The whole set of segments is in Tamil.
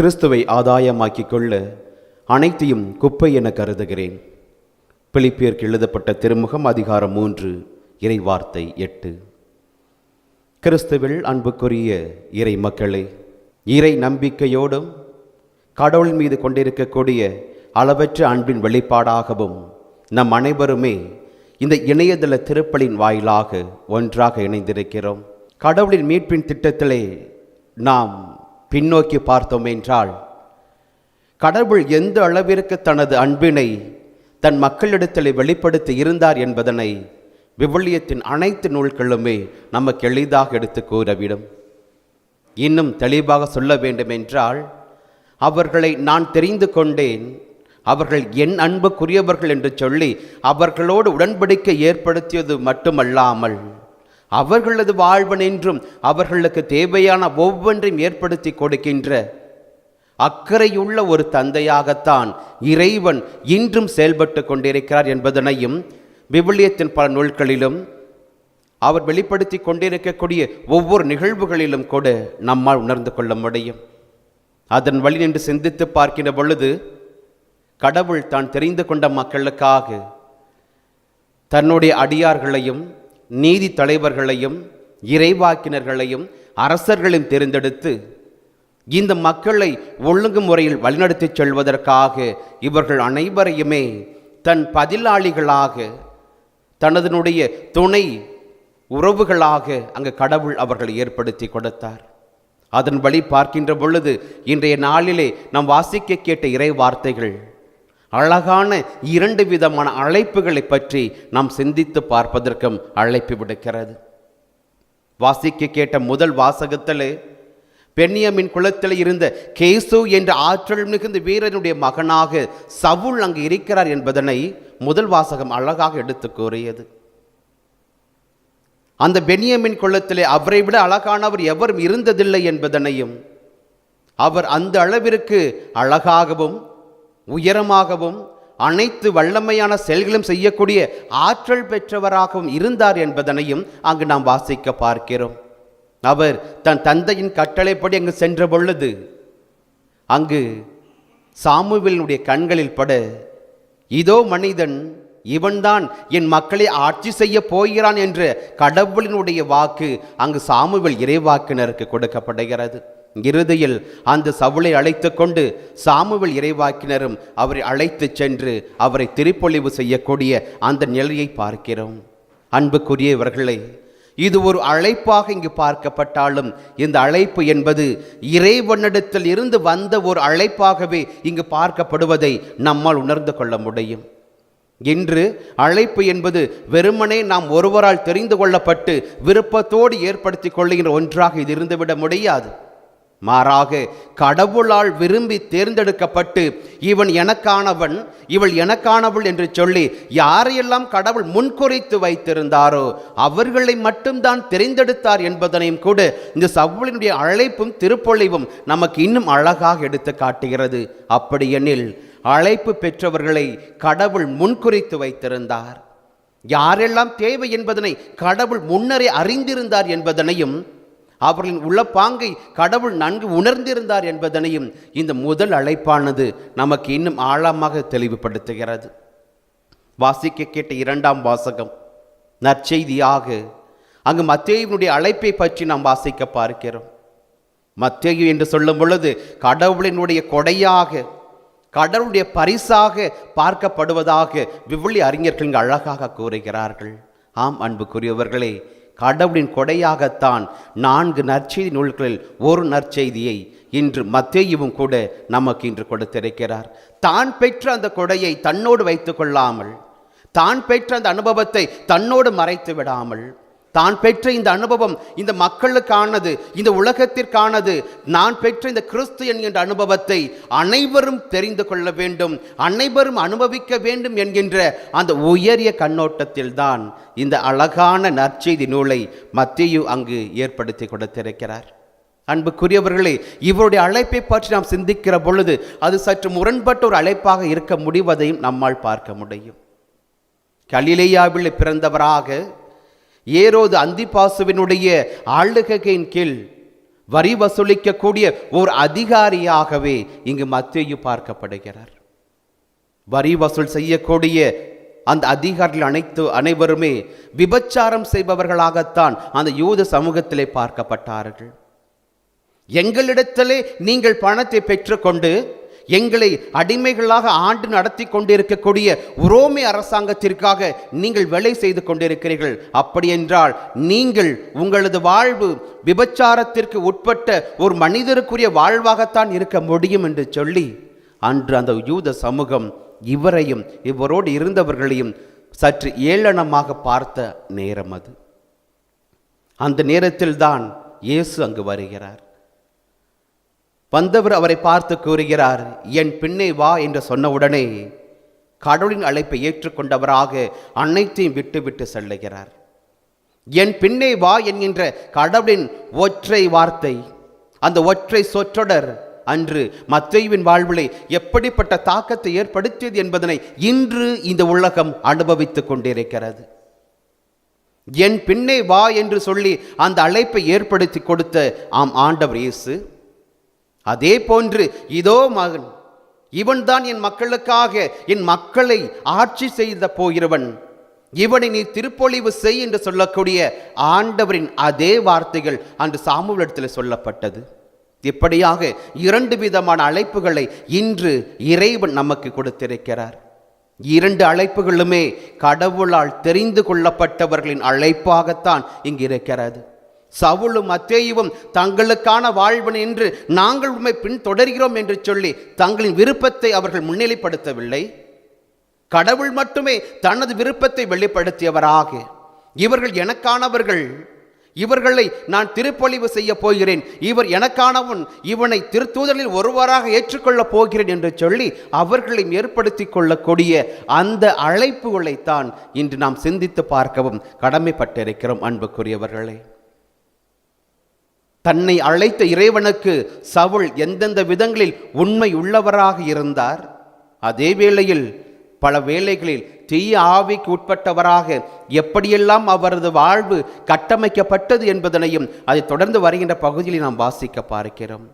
கிறிஸ்துவை ஆதாயமாக்கிக் கொள்ள அனைத்தையும் குப்பை என கருதுகிறேன். பிலிப்பியருக்கு எழுதப்பட்ட திருமுகம் அதிகாரம் மூன்று இறைவார்த்தை எட்டு. கிறிஸ்துவில் அன்புக்குரிய இறை மக்களே இறை நம்பிக்கையோடும் கடவுள் மீது கொண்டிருக்கக்கூடிய அளவற்ற அன்பின் வெளிப்பாடாகவும் நம் அனைவருமே இந்த இணையதள திருப்பலின் வாயிலாக ஒன்றாக இணைந்திருக்கிறோம். கடவுளின் மீட்பின் திட்டத்திலே நாம் பின்னோக்கி பார்த்தோம் என்றால் கடவுள் எந்த அளவிற்கு தனது அன்பினை தன் மக்களிடத்தில் வெளிப்படுத்தி இருந்தார் என்பதனை விவிலியத்தின் அனைத்து நூல்களுமே நமக்கு எளிதாக எடுத்து கூறவிடும். இன்னும் தெளிவாக சொல்ல வேண்டுமென்றால் அவர்களை நான் தெரிந்து கொண்டேன். அவர்கள் என் அன்புக்குரியவர்கள் என்று சொல்லி அவர்களோடு உடன்படிக்கை ஏற்படுத்தியது மட்டுமல்லாமல் அவர்களது வாழ்வனென்றும் அவர்களுக்கு தேவையான ஒவ்வொன்றையும் ஏற்படுத்தி கொடுக்கின்ற அக்கறையுள்ள ஒரு தந்தையாகத்தான் இறைவன் இன்றும் செயல்பட்டு கொண்டிருக்கிறார் என்பதனையும் விவிலியத்தின் பல நூல்களிலும் அவர் வெளிப்படுத்தி கொண்டிருக்கக்கூடிய ஒவ்வொரு நிகழ்வுகளிலும் கூட நம்மால் உணர்ந்து கொள்ள முடியும். அதன் வழி நின்று சிந்தித்து பார்க்கின்ற பொழுது கடவுள் தான் தெரிந்து கொண்ட மக்களுக்காக தன்னுடைய அடியார்களையும் நீதி தலைவர்களையும் இறைவாக்கினர்களையும் அரசர்களையும் தேர்ந்தெடுத்து இந்த மக்களை ஒழுங்கு முறையில் வழிநடத்திச் செல்வதற்காக இவர்கள் அனைவரையுமே தன் பதிலாளிகளாக தனதனுடைய துணை உறவுகளாக அங்கு கடவுள் அவர்களை ஏற்படுத்தி கொடுத்தார். அதன் வழி பார்க்கின்ற பொழுது இன்றைய நாளிலே நாம் வாசிக்க கேட்ட இறை வார்த்தைகள் அழகான இரண்டு விதமான அழைப்புகளை பற்றி நாம் சிந்தித்து பார்ப்பதற்கும் அழைப்பு விடுக்கிறது. வாசிக்க கேட்ட முதல் வாசகத்திலே பெண்ணியமின் குளத்தில் இருந்த கேசு என்ற ஆற்றல் மிகுந்த வீரனுடைய மகனாக சவுல் அங்கு இருக்கிறார் என்பதனை முதல் வாசகம் அழகாக எடுத்து கூறியது. அந்த பெனியமின் குளத்திலே அவரை விட அழகானவர் எவரும் இருந்ததில்லை என்பதனையும் அவர் அந்த அளவிற்கு அழகாகவும் உயரமாகவும் அனைத்து வல்லமையான செயல்களும் செய்யக்கூடிய ஆற்றல் பெற்றவராகவும் இருந்தார் என்பதனையும் அங்கு நாம் வாசிக்க பார்க்கிறோம். அவர் தன் தந்தையின் கட்டளைப்படி அங்கு சென்ற பொழுது அங்கு சாமுவேலினுடைய கண்களில் பட இதோ மனிதன் இவன்தான் என் மக்களை ஆட்சி செய்ய போகிறான் என்ற கடவுளினுடைய வாக்கு அங்கு சாமுவேல் இறைவாக்கினருக்கு கொடுக்கப்படுகிறது. இறுதியில் அந்த சவுளை அழைத்து கொண்டு சாமுவல் இறைவாக்கினரும் அவரை அழைத்து சென்று அவரை திருப்பொழிவு செய்யக்கூடிய அந்த நிலையை பார்க்கிறோம். அன்புக்குரியவர்களே இது ஒரு அழைப்பாக இங்கு பார்க்கப்பட்டாலும் இந்த அழைப்பு என்பது இறைவனிடத்தில் இருந்து வந்த ஒரு அழைப்பாகவே இங்கு பார்க்கப்படுவதை நம்மால் உணர்ந்து கொள்ள முடியும். இன்று அழைப்பு என்பது வெறுமனே நாம் ஒருவரால் தெரிந்து கொள்ளப்பட்டு விருப்பத்தோடு ஏற்படுத்தி கொள்ளுகின்ற ஒன்றாக இது இருந்துவிட முடியாது. மாறாக கடவுளால் விரும்பி தேர்ந்தெடுக்கப்பட்டு இவன் எனக்கானவன் இவள் எனக்கானவள் என்று சொல்லி யாரையெல்லாம் கடவுள் முன்குறித்து வைத்திருந்தாரோ அவர்களை மட்டும்தான் தெரிந்தெடுத்தார் என்பதனையும் கூட இந்த சவுளினுடைய அழைப்பும் திருப்பொழிவும் நமக்கு இன்னும் அழகாக எடுத்து காட்டுகிறது. அப்படியெனில் அழைப்பு பெற்றவர்களை கடவுள் முன்குறித்து வைத்திருந்தார். யாரெல்லாம் தேவை என்பதனை கடவுள் முன்னரே அறிந்திருந்தார் என்பதனையும் அவர்களின் உளப்பாங்கை கடவுள் நன்கு உணர்ந்திருந்தார் என்பதனையும் இந்த முதல் அழைப்பானது நமக்கு இன்னும் ஆழமாக தெளிவுபடுத்துகிறது. வாசிக்க கேட்ட இரண்டாம் வாசகம் நற்செய்தியாக அங்கு மத்தேயுனுடைய அழைப்பை பற்றி நாம் வாசிக்க பார்க்கிறோம். மத்தேயு என்று சொல்லும் பொழுது கடவுளினுடைய கொடையாக கடவுளுடைய பரிசாக பார்க்கப்படுவதாக விவிலி அறிஞர்கள் இங்கு அழகாக கூறுகிறார்கள். ஆம் அன்புக்குரியவர்களே கடவுளின் கொடையாகத்தான் நான்கு நற்செய்தி நூல்களில் ஒரு நற்செய்தியை இன்று மத்தேயும் கூட நமக்கு இன்று கொடுத்திருக்கிறார். தான் பெற்ற அந்த கொடையை தன்னோடு வைத்து கொள்ளாமல் தான் பெற்ற அந்த அனுபவத்தை தன்னோடு மறைத்து விடாமல் தான் பெற்ற இந்த அனுபவம் இந்த மக்களுக்கானது இந்த உலகத்திற்கானது. நான் பெற்ற இந்த கிறிஸ்து என்கின்ற அனுபவத்தை அனைவரும் தெரிந்து கொள்ள வேண்டும் அனைவரும் அனுபவிக்க வேண்டும் என்கின்ற அந்த உயரிய கண்ணோட்டத்தில் தான் இந்த அழகான நற்செய்தி நூலை மத்தியு அங்கு ஏற்படுத்தி கொடுத்திருக்கிறார். அன்புக்குரியவர்களே இவருடைய அழைப்பை பற்றி நாம் சிந்திக்கிற பொழுது அது சற்று முரண்பட்ட ஒரு அழைப்பாக இருக்க முடிவதையும் நம்மால் பார்க்க முடியும். கலிலேயாவில் பிறந்தவராக ஏரோது அந்திபாசுவினுடைய ஆளுகையின் கீழ் வரி வசூலிக்கக்கூடிய ஒரு அதிகாரியாகவே இங்கு மத்தியு பார்க்கப்படுகிறார். வரி வசூல் செய்யக்கூடிய அந்த அதிகாரிகள் அனைத்து அனைவருமே விபச்சாரம் செய்பவர்களாகத்தான் அந்த யூத சமூகத்திலே பார்க்கப்பட்டார்கள். எங்களிடத்திலே நீங்கள் பணத்தை பெற்றுக்கொண்டு எங்களை அடிமைகளாக ஆண்டு நடத்தி கொண்டிருக்கக்கூடிய உரோமை அரசாங்கத்திற்காக நீங்கள் வேலை செய்து கொண்டிருக்கிறீர்கள். அப்படியென்றால் நீங்கள் உங்களது வாழ்வு விபச்சாரத்திற்கு உட்பட்ட ஒரு மனிதருக்குரிய வாழ்வாகத்தான் இருக்க முடியும் என்று சொல்லி அன்று அந்த யூத சமூகம் இவரையும் இவரோடு இருந்தவர்களையும் சற்று ஏளனமாக பார்த்த நேரம் அது. அந்த நேரத்தில்தான் இயேசு அங்கு வருகிறார். வந்தவர் அவரை பார்த்து கூறுகிறார் என் பின்னே வா என்று சொன்னவுடனே கடவுளின் அழைப்பை ஏற்றுக்கொண்டவராக அனைத்தையும் விட்டுவிட்டு செல்லுகிறார். என் பின்னே வா என்கின்ற கடவுளின் ஒற்றை வார்த்தை அந்த ஒற்றை சொற்றொடர் அன்று மத்தேயுவின் வாழ்விலே எப்படிப்பட்ட தாக்கத்தை ஏற்படுத்தியது என்பதனை இன்று இந்த உலகம் அனுபவித்துக் கொண்டிருக்கிறது. என் பின்னே வா என்று சொல்லி அந்த அழைப்பை ஏற்படுத்தி கொடுத்த ஆம் ஆண்டவர் இயேசு அதே போன்று இதோ மகன் இவன்தான் என் மக்களுக்காக என் மக்களை ஆட்சி செய்த போகிறவன். இவனை நீ திருப்பொழிவு செய் என்று சொல்லக்கூடிய ஆண்டவரின் அதே வார்த்தைகள் அன்று சாமுவேலத்தில் சொல்லப்பட்டது. இப்படியாக இரண்டு விதமான அழைப்புகளை இன்று இறைவன் நமக்கு கொடுத்திருக்கிறார். இரண்டு அழைப்புகளுமே கடவுளால் தெரிந்து கொள்ளப்பட்டவர்களின் அழைப்பாகத்தான் இங்கு இருக்கிறது. சவுளும் அத்தேயுவும் தங்களுக்கான வாழ்வு என்று நாங்கள் உண்மை பின் தொடர்கிறோம் என்று சொல்லி தங்களின் விருப்பத்தை அவர்கள் முன்னிலைப்படுத்தவில்லை. கடவுள் மட்டுமே தனது விருப்பத்தை வெளிப்படுத்தியவராக. இவர்கள் எனக்கானவர்கள். இவர்களை நான் திருப்பொழிவு செய்ய போகிறேன். இவர் எனக்கானவன். இவனை திருத்தூதலில் ஒருவராக ஏற்றுக்கொள்ளப் போகிறேன் என்று சொல்லி அவர்களையும் ஏற்படுத்தி கொள்ளக்கூடிய அந்த அழைப்புகளைத்தான் இன்று நாம் சிந்தித்து பார்க்கவும் கடமைப்பட்டிருக்கிறோம் அன்புக்குரியவர்களே. தன்னை அழைத்த இறைவனுக்கு சவுல் எந்தெந்த விதங்களில் உண்மை உள்ளவராக இருந்தார்? அதே வேளையில் பல வேளைகளில் தீய ஆவிக்கு உட்பட்டவராக எப்படியெல்லாம் அவரது வாழ்வு கட்டமைக்கப்பட்டது என்பதனையும் அதை தொடர்ந்து வருகின்ற பகுதியில் நாம் வாசிக்க பார்க்கிறோம்.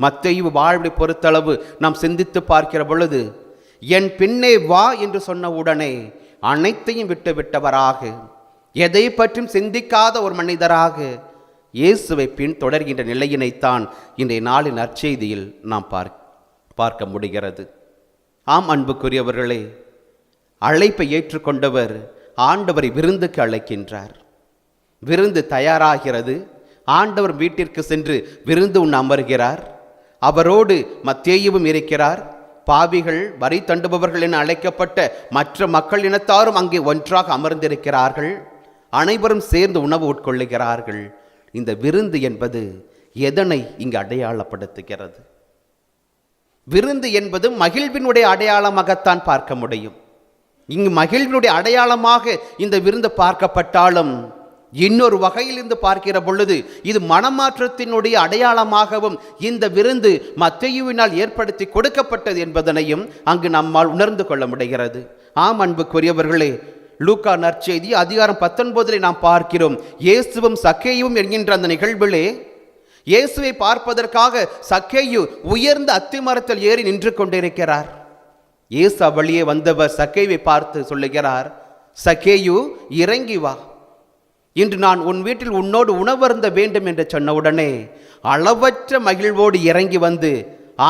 மத்தையு வாழ்வை பொறுத்தளவு நாம் சிந்தித்து பார்க்கிற பொழுது என் பின்னே வா என்று சொன்ன உடனே அனைத்தையும் விட்டுவிட்டவராக எதை பற்றியும் சிந்திக்காத ஒரு மனிதராக இயேசுவை பின் தொடர்கின்ற நிலையினைத்தான் இன்றைய நாளின் நற்செய்தியில் நாம் பார்க்க பார்க்க முடிகிறது. ஆம் அன்புக்குரியவர்களே அழைப்பை ஏற்றுக்கொண்டவர் ஆண்டவரை விருந்துக்கு அழைக்கின்றார். விருந்து தயாராகிறது. ஆண்டவர் வீட்டிற்கு சென்று விருந்து உண்ண அமர்கிறார். அவரோடு மத்தேயுவும் இருக்கிறார். பாவிகள் வரி தண்டுபவர்கள் என அழைக்கப்பட்ட மற்ற மக்கள் இனத்தாரும் அங்கே ஒன்றாக அமர்ந்திருக்கிறார்கள். அனைவரும் சேர்ந்து உணவு உட்கொள்ளுகிறார்கள். இந்த விருந்து என்பது எதனை இங்கு அடையாளப்படுத்துகிறது? விருந்து என்பது மகிழ்வினுடைய அடையாளமாகத்தான் பார்க்க முடியும். இங்கு மகிழ்வினுடைய அடையாளமாக இந்த விருந்து பார்க்கப்பட்டாலும் இன்னொரு வகையிலிருந்து பார்க்கிற பொழுது இது மனமாற்றத்தினுடைய அடையாளமாகவும் இந்த விருந்து மத்தையுவினால் ஏற்படுத்தி கொடுக்கப்பட்டது என்பதனையும் அங்கு நம்மால் உணர்ந்து கொள்ள முடிகிறது. ஆம் அன்புக்குரியவர்களே லூக்கா நற்செய்தி அதிகாரம் பத்தொன்பதில் நாம் பார்க்கிறோம். இயேசுவும் சக்கேயும் என்கின்ற அந்த நிகழ்விலே இயேசுவை பார்ப்பதற்காக சக்கேயு உயர்ந்த அத்திமரத்தில் ஏறி நின்று கொண்டிருக்கிறார். இயேசு அவ்வழியே வந்தவர் சக்கேவை பார்த்து சொல்லுகிறார் சக்கேயு இறங்கி வா. இன்று நான் உன் வீட்டில் உன்னோடு உணவருந்த வேண்டும் என்று சொன்னவுடனே அளவற்ற மகிழ்வோடு இறங்கி வந்து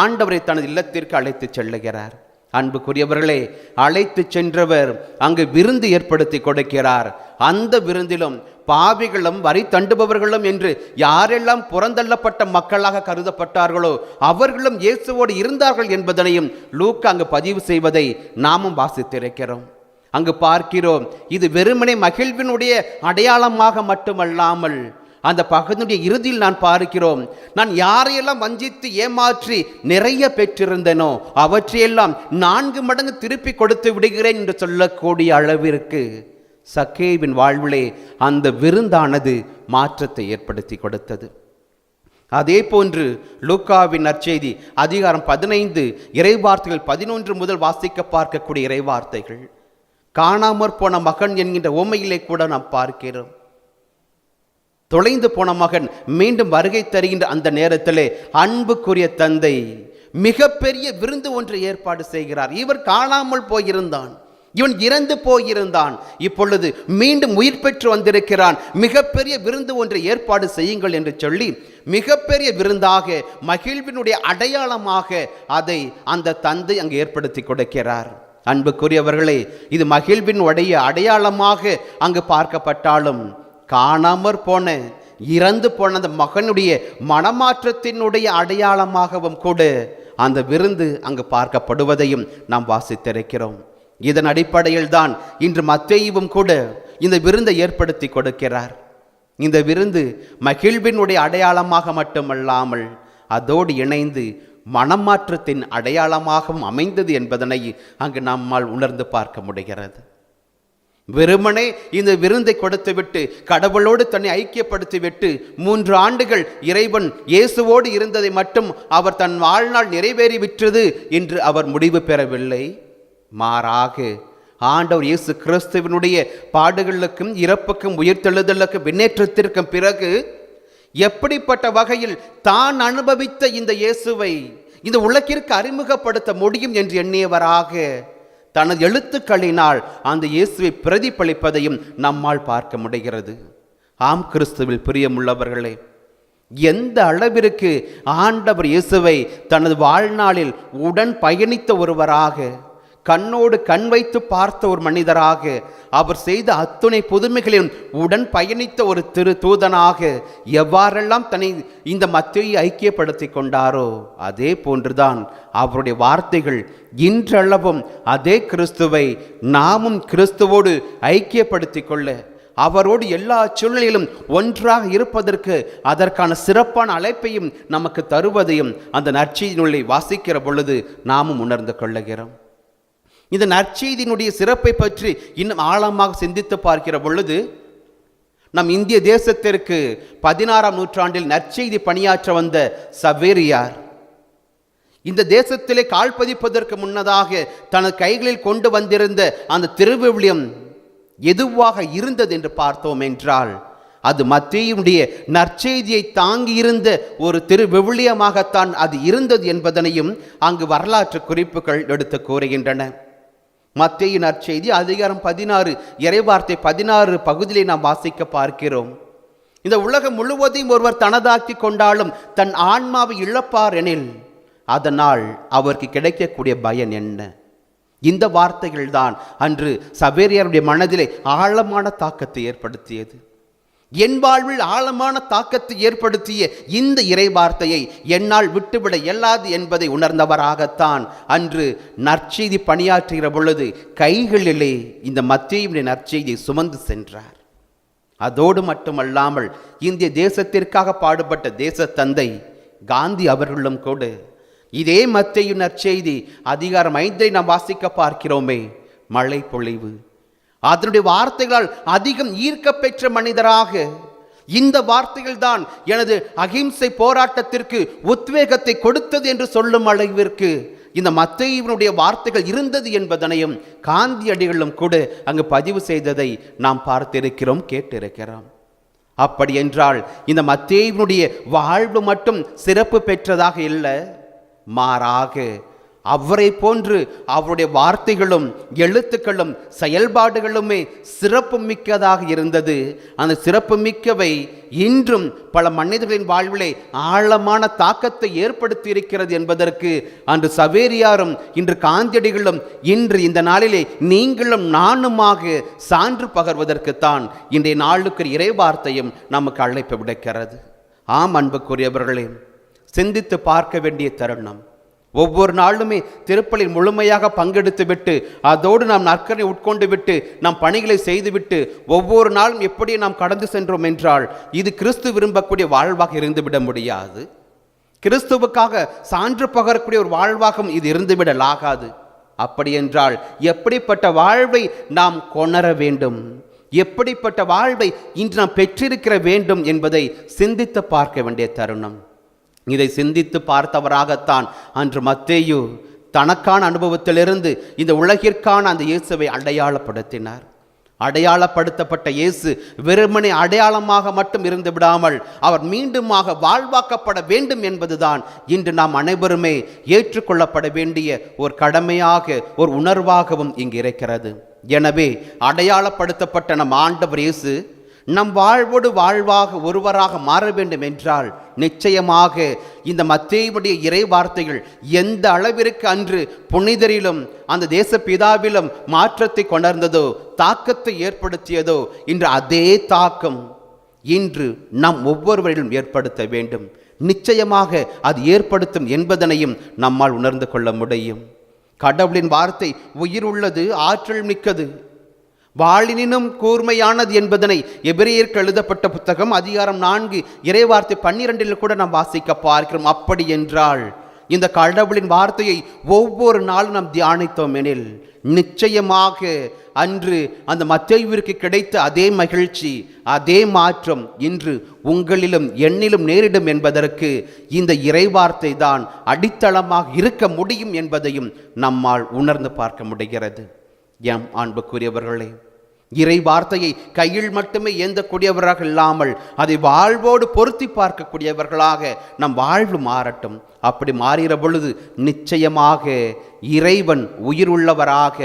ஆண்டவரை தனது இல்லத்திற்கு அழைத்துச் செல்லுகிறார். அன்புக்குரியவர்களே அழைத்து சென்றவர் அங்கு விருந்து ஏற்படுத்தி கொடுக்கிறார். அந்த விருந்திலும் பாவிகளும் வரி தண்டுபவர்களும் என்று யாரெல்லாம் புறந்தள்ளப்பட்ட மக்களாக கருதப்பட்டார்களோ அவர்களும் இயேசுவோடு இருந்தார்கள் என்பதனையும் லூக்கா அங்கு பதிவு செய்வதை நாமும் வாசித்திருக்கிறோம். அங்கு பார்க்கிறோம் இது வெறுமனே மகிழ்வினுடைய அடையாளமாக மட்டுமல்லாமல் அந்த பகுதியுடைய இறுதியில் நான் பார்க்கிறோம் நான் யாரையெல்லாம் வஞ்சித்து ஏமாற்றி நிறைய பெற்றிருந்தேனோ அவற்றையெல்லாம் நான்கு மடங்கு திருப்பி கொடுத்து விடுகிறேன் என்று சொல்லக்கூடிய அளவிற்கு சக்கேவின் வாழ்விலே அந்த விருந்தானது மாற்றத்தை ஏற்படுத்தி கொடுத்தது. அதே போன்று லூக்காவின் நற்செய்தி அதிகாரம் பதினைந்து இறைவார்த்தைகள் பதினொன்று முதல் வாசிக்க பார்க்கக்கூடிய இறைவார்த்தைகள். காணாமற் போன மகன் என்கின்ற உண்மையிலே கூட நாம் பார்க்கிறோம். தொலைந்து போன மகன் மீண்டும் வருகை தருகின்ற அந்த நேரத்திலே அன்புக்குரிய தந்தை மிகப்பெரிய விருந்து ஒன்று ஏற்பாடு செய்கிறார். இவர் காணாமல் போயிருந்தான். இவன் இறந்து போயிருந்தான். இப்பொழுது மீண்டும் உயிர் பெற்று வந்திருக்கிறான். மிகப்பெரிய விருந்து ஒன்றை ஏற்பாடு செய்யுங்கள் என்று சொல்லி மிகப்பெரிய விருந்தாக மகிழ்வினுடைய அடையாளமாக அதை அந்த தந்தை அங்கு ஏற்படுத்தி கொடுக்கிறார். அன்புக்குரியவர்களே இது மகிழ்வின் உடைய அடையாளமாக அங்கு பார்க்கப்பட்டாலும் காணாமற் போன இறந்து போன அந்த மகனுடைய மனமாற்றத்தினுடைய அடையாளமாகவும் கூட அந்த விருந்து அங்கு பார்க்கப்படுவதையும் நாம் வாசித்திருக்கிறோம். இதன் அடிப்படையில் தான் இன்று மத்தேயும் கூட இந்த விருந்தை ஏற்படுத்தி கொடுக்கிறார். இந்த விருந்து மகிழ்வினுடைய அடையாளமாக மட்டுமல்லாமல் அதோடு இணைந்து மனமாற்றத்தின் அடையாளமாகவும் அமைந்தது என்பதனை அங்கு நம்மால் உணர்ந்து பார்க்க முடிகிறது. வெறுமனே இந்த விருந்தை கொடுத்துவிட்டு கடவுளோடு தன்னை ஐக்கியப்படுத்திவிட்டு மூன்று ஆண்டுகள் இறைவன் இயேசுவோடு இருந்ததை மட்டும் அவர் தன் வாழ்நாள் நிறைவேறிவிட்டது என்று அவர் முடிவு பெறவில்லை. மாறாக ஆண்டவர் இயேசு கிறிஸ்துவனுடைய பாடுகளுக்கும் இறப்புக்கும் உயிர்த்தெழுதலுக்கும் விண்ணேற்றத்திற்கும் பிறகு எப்படிப்பட்ட வகையில் தான் அனுபவித்த இந்த இயேசுவை இந்த உலகிற்கு அறிமுகப்படுத்த முடியும் என்று எண்ணியவராக தனது எழுத்துக்களினால் அந்த இயேசுவை பிரதிபலிப்பதையும் நம்மால் பார்க்க முடிகிறது. ஆம் கிறிஸ்துவில் பிரியமுள்ளவர்களே எந்த அளவிற்கு ஆண்டவர் இயேசுவை தனது வாழ்நாளில் உடன் பயணித்த ஒருவராக கண்ணோடு கண் வைத்து பார்த்த ஒரு மனிதராக அவர் செய்த அத்துணை புதுமைகளிலும் உடன் பயணித்த ஒரு திரு தூதனாக எவ்வாறெல்லாம் தன்னை இந்த மத்தியை ஐக்கியப்படுத்தி கொண்டாரோ அதே போன்றுதான் அவருடைய வார்த்தைகள் இன்றளவும் அதே கிறிஸ்துவை நாமும் கிறிஸ்துவோடு ஐக்கியப்படுத்தி கொள்ள அவரோடு எல்லா சூழ்நிலையிலும் ஒன்றாக இருப்பதற்கு அதற்கான சிறப்பான அழைப்பையும் நமக்கு தருவதையும் அந்த நற்செய்தினுள்ளே வாசிக்கிற பொழுது நாமும் உணர்ந்து கொள்ளுகிறோம். இந்த நற்செய்தியினுடைய சிறப்பை பற்றி இன்னும் ஆழமாக சிந்தித்து பார்க்கிற பொழுது நம் இந்திய தேசத்திற்கு பதினாறாம் நூற்றாண்டில் நற்செய்தி பணியாற்ற வந்த சவேரியார் இந்த தேசத்திலே கால் பதிப்பதற்கு முன்னதாக தனது கைகளில் கொண்டு வந்திருந்த அந்த திருவிவிலியம் எதுவாக இருந்தது என்று பார்த்தோம் என்றால் அது மத்தியுடைய நற்செய்தியை தாங்கியிருந்த ஒரு திருவிவிலியமாகத்தான் அது இருந்தது என்பதனையும் அங்கு வரலாற்று குறிப்புகள் எடுத்து கூறுகின்றன. மத்திய நற்செய்தி அதிகாரம் பதினாறு இறைவார்த்தை பதினாறு பகுதியிலே நாம் வாசிக்க பார்க்கிறோம். இந்த உலகம் முழுவதையும் ஒருவர் தனதாக்கி கொண்டாலும் தன் ஆன்மாவை இழப்பார் எனில் அதனால் அவருக்கு கிடைக்கக்கூடிய பயன் என்ன? இந்த வார்த்தைகள்தான் அன்று சவேரியருடைய மனதிலே ஆழமான தாக்கத்தை ஏற்படுத்தியது. என் வாழ்வில் ஆழமான தாக்கத்தை ஏற்படுத்திய இந்த இறைவார்த்தையை என்னால் விட்டுவிட இயலாது என்பதை உணர்ந்தவராகத்தான் அன்று நற்செய்தி பணியாற்றுகிற பொழுது கைகளிலே இந்த மத்தியுடைய நற்செய்தியை சுமந்து சென்றார். அதோடு மட்டுமல்லாமல் இந்திய தேசத்திற்காக பாடுபட்ட தேச தந்தை காந்தி அவர்களும் கூட இதே மத்தையும் நற்செய்தி அதிகாரம் ஐந்தை நாம் வாசிக்க பார்க்கிறோமே மழை பொழிவு. அதனுடைய வார்த்தைகளால் அதிகம் ஈர்க்க பெற்ற மனிதராக. இந்த வார்த்தைகள் தான் எனது அகிம்சை போராட்டத்திற்கு உத்வேகத்தை கொடுத்தது என்று சொல்லும் அளவிற்கு இந்த மத்தையினுடைய வார்த்தைகள் இருந்தது என்பதனையும் காந்தியடிகளும் கூட அங்கு பதிவு செய்ததை நாம் பார்த்திருக்கிறோம் கேட்டிருக்கிறோம். அப்படி என்றால் இந்த மத்தேயினுடைய வாழ்வு மட்டும் சிறப்பு பெற்றதாக இல்லை மாறாக அவரை போன்று அவருடைய வார்த்தைகளும் எழுத்துக்களும் செயல்பாடுகளுமே சிறப்பு மிக்கதாக இருந்தது. அந்த சிறப்பு மிக்கவை இன்றும் பல மனிதர்களின் வாழ்விலே ஆழமான தாக்கத்தை ஏற்படுத்தி இருக்கிறது என்பதற்கு அன்று சவேரியாரும் இன்று காந்தியடிகளும் இன்று இந்த நாளிலே நீங்களும் நானுமாக சான்று பகர்வதற்குத்தான் இன்றைய நாளுக்கு இறை வார்த்தையும் நமக்கு அழைப்பு விடுக்கிறது. ஆம் அன்புக்குரியவர்களே சிந்தித்து பார்க்க வேண்டிய தருணம். ஒவ்வொரு நாளுமே திருப்பலில் முழுமையாக பங்கெடுத்துவிட்டு அதோடு நாம் நற்கரை உட்கொண்டு விட்டு நம் பணிகளை செய்துவிட்டு ஒவ்வொரு நாளும் எப்படி நாம் கடந்து சென்றோம் என்றால் இது கிறிஸ்து விரும்பக்கூடிய வாழ்வாக இருந்துவிட முடியாது. கிறிஸ்துவுக்காக சான்று பகரக்கூடிய ஒரு வாழ்வாகவும் இது இருந்துவிடலாகாது. அப்படியென்றால் எப்படிப்பட்ட வாழ்வை நாம் கொணர வேண்டும்? எப்படிப்பட்ட வாழ்வை இன்று நாம் பெற்றிருக்கிற வேண்டும் என்பதை சிந்தித்து பார்க்க வேண்டிய தருணம். இதை சிந்தித்து பார்த்தவராகத்தான். அன்று மத்தேயு தனக்கான அனுபவத்திலிருந்து இந்த உலகிற்கான அந்த இயேசுவை அடையாளப்படுத்தினார். அடையாளப்படுத்தப்பட்ட இயேசு வெறுமனை அடையாளமாக மட்டும் இருந்து விடாமல் அவர் மீண்டுமாக வாழ்வாக்கப்பட வேண்டும் என்பதுதான் இன்று நாம் அனைவருமே ஏற்றுக்கொள்ளப்பட வேண்டிய ஒரு கடமையாக ஒரு உணர்வாகவும் இங்கு இருக்கிறது. எனவே அடையாளப்படுத்தப்பட்ட நம் ஆண்டவர் இயேசு நம் வாழ்வோடு வாழ்வாக ஒருவராக மாற வேண்டும் என்றால் நிச்சயமாக இந்த மத்தேயுடைய இறை வார்த்தைகள் எந்த அளவிற்கு அன்று புனிதரிலும் அந்த தேச பிதாவிலும் மாற்றத்தை கொணர்ந்ததோ தாக்கத்தை ஏற்படுத்தியதோ இன்று அதே தாக்கம் இன்று நம் ஒவ்வொருவரிலும் ஏற்படுத்த வேண்டும். நிச்சயமாக அது ஏற்படுத்தும் என்பதனையும் நம்மால் உணர்ந்து கொள்ள முடியும். கடவுளின் வார்த்தை உயிர் உள்ளது ஆற்றல் மிக்கது. வாழினும் கூர்மையானது என்பதனை எபிரேயருக்கு எழுதப்பட்ட புத்தகம் அதிகாரம் நான்கு இறைவார்த்தை பன்னிரெண்டில் கூட நாம் வாசிக்க பார்க்கிறோம். அப்படி என்றால் இந்த கடவுளின் வார்த்தையை ஒவ்வொரு நாளும் நாம் தியானித்தோம் எனில் நிச்சயமாக அன்று அந்த மத்தைவிற்கு கிடைத்த அதே மகிழ்ச்சி அதே மாற்றம் இன்று உங்களிலும் என்னிலும் நேரிடும் என்பதற்கு இந்த இறைவார்த்தை தான் அடித்தளமாக இருக்க முடியும் என்பதையும் நம்மால் உணர்ந்து பார்க்க முடிகிறது. எம் அன்புக்குரியவர்களே இறை வார்த்தையை கையில் மட்டுமே ஏந்தக்கூடியவராக இல்லாமல் அதை வாழ்வோடு பொருத்தி பார்க்கக்கூடியவர்களாக நம் வாழ்வு மாறட்டும். அப்படி மாறுகிற பொழுது நிச்சயமாக இறைவன் உயிர் உள்ளவராக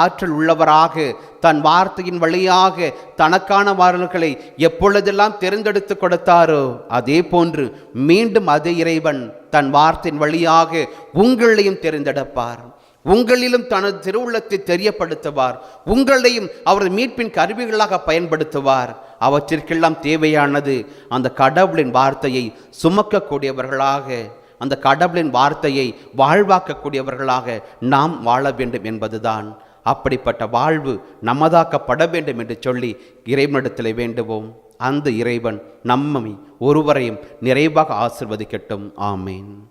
ஆற்றல் உள்ளவராக தன் வார்த்தையின் வழியாக தனக்கான வாரல்களை எப்பொழுதெல்லாம் தேர்ந்தெடுத்து கொடுத்தாரோ அதே போன்று மீண்டும் அதே இறைவன் தன் வார்த்தையின் வழியாக உங்களையும் தேர்ந்தெடுப்பார். உங்களிலும் தனது திருவுள்ளத்தை தெரியப்படுத்துவார். உங்களையும் அவரது மீட்பின் கருவிகளாக பயன்படுத்துவார். அவற்றிற்கெல்லாம் தேவையானது அந்த கடவுளின் வார்த்தையை சுமக்கக்கூடியவர்களாக அந்த கடவுளின் வார்த்தையை வாழ்வாக்கக்கூடியவர்களாக நாம் வாழ வேண்டும் என்பதுதான். அப்படிப்பட்ட வாழ்வு நமதாக்கப்பட வேண்டும் என்று சொல்லி இறைவனிடத்தில் வேண்டுவோம். அந்த இறைவன் நம்மை ஒருவரையும் நிறைவாக ஆசிர்வதிக்கட்டும். ஆமேன்.